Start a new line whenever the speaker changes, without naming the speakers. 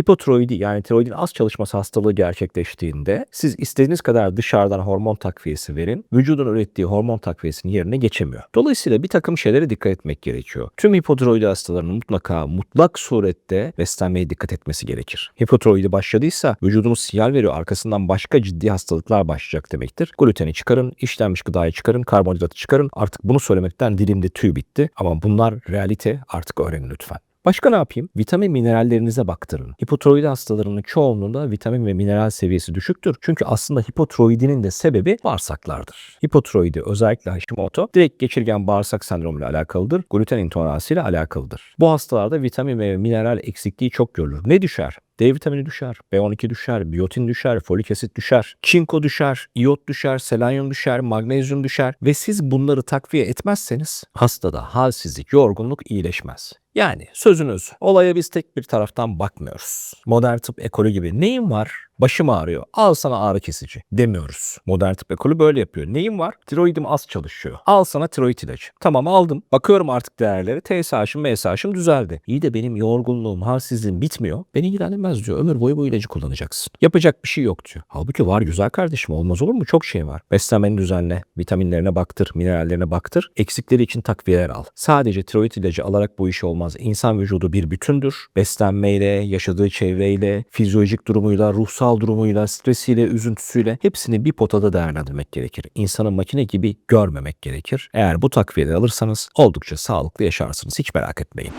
Hipotiroidi yani tiroidin az çalışması hastalığı gerçekleştiğinde siz istediğiniz kadar dışarıdan hormon takviyesi verin. Vücudun ürettiği hormon takviyesinin yerine geçemiyor. Dolayısıyla bir takım şeylere dikkat etmek gerekiyor. Tüm hipotiroidi hastalarının mutlaka mutlak surette beslenmeye dikkat etmesi gerekir. Hipotiroidi başladıysa vücudumuz sinyal veriyor arkasından başka ciddi hastalıklar başlayacak demektir. Gluteni çıkarın, işlenmiş gıdayı çıkarın, karbonhidratı çıkarın. Artık bunu söylemekten dilimde tüy bitti ama bunlar realite artık öğrenin lütfen. Başka ne yapayım? Vitamin minerallerinize baktırın. Hipotiroidi hastalarının çoğunluğunda vitamin ve mineral seviyesi düşüktür. Çünkü aslında hipotiroidinin de sebebi bağırsaklardır. Hipotiroidi özellikle Hashimoto direkt geçirgen bağırsak sendromu ile alakalıdır. Gluten intoleransı ile alakalıdır. Bu hastalarda vitamin ve mineral eksikliği çok görülür. Ne düşer? D vitamini düşer, B12 düşer, biyotin düşer, folik asit düşer, çinko düşer, iot düşer, selenyum düşer, magnezyum düşer ve siz bunları takviye etmezseniz hastada halsizlik, yorgunluk iyileşmez. Yani sözünüz olaya biz tek bir taraftan bakmıyoruz. Modern tıp ekolü gibi neyin var? Başım ağrıyor. Al sana ağrı kesici demiyoruz. Modern tıp ekolü böyle yapıyor. Neyin var? Tiroidim az çalışıyor. Al sana tiroid ilacı. Tamam aldım. Bakıyorum artık değerleri. TSH'ım, MSH'ım düzeldi. İyi de benim yorgunluğum, halsizliğim bitmiyor. Beni ilgilenmez diyor. Ömür boyu bu ilacı kullanacaksın. Yapacak bir şey yok diyor. Halbuki var güzel kardeşim. Olmaz olur mu? Çok şey var. Beslenmeni düzenle. Vitaminlerine baktır. Minerallerine baktır. Eksikleri için takviyeler al. Sadece tiroid ilacı alarak bu iş olmaz. İnsan vücudu bir bütündür. Beslenmeyle, yaşadığı çevreyle, fizyolojik durumuyla, ruhsal durumuyla, stresiyle, üzüntüsüyle hepsini bir potada değerlendirmek gerekir. İnsanı makine gibi görmemek gerekir. Eğer bu takviyeleri alırsanız oldukça sağlıklı yaşarsınız. Hiç merak etmeyin.